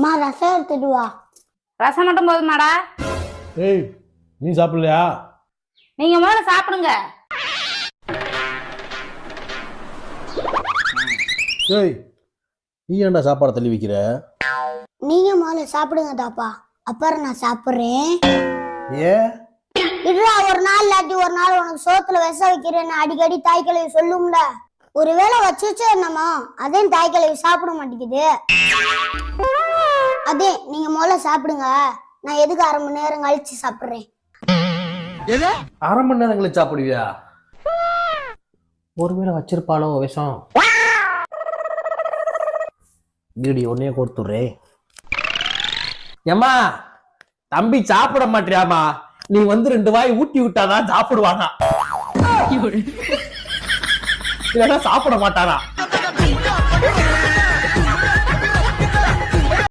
அம்மா ரசம் எடுத்துட்டு வா. ரசம் மட்டும் போதுமாடா. ஏய் நீ சாப்பிடலையா? நீங்க முதல்ல சாப்பிடுங்க. ஏய் நீ ஏன்டா சாப்பாடை தள்ளி வைக்கிற? நீங்க முதல்ல சாப்பிடுங்க தாப்பா. அப்புறம் நான் சாப்பிடுறேன். ஏன்? இதுடா ஒரு நாள் இல்லாட்டி ஒரு நாள் உனக்கு சோத்துல விஷ வைக்கிறேன்னு அடிக்கடி தாய் கிழவி சொல்லும்ல. ஒருவேளை வச்சுச்சு என்னமோ அதே தாய் கிழவி சாப்பிட மாட்டேங்குது. முதல்ல சாப்பிடுங்க. நான் எதுக்கு அரை மணி நேரம் கழிச்சு சாப்பிடுறேன்? அரை மணி நேரம் கழிச்சு சாப்பிடுவியா? ஒருவேளை வச்சிருப்பானோ விஷம்? வீடி ஒன்னே கொடுத்துட்றே ஏம்மா தம்பி சாப்பிட மாட்டியாமா நீ வந்து ரெண்டு வாய் ஊட்டி விட்டாதான் சாப்பிடுவானா? இல்லைன்னா சாப்பிட மாட்டானா?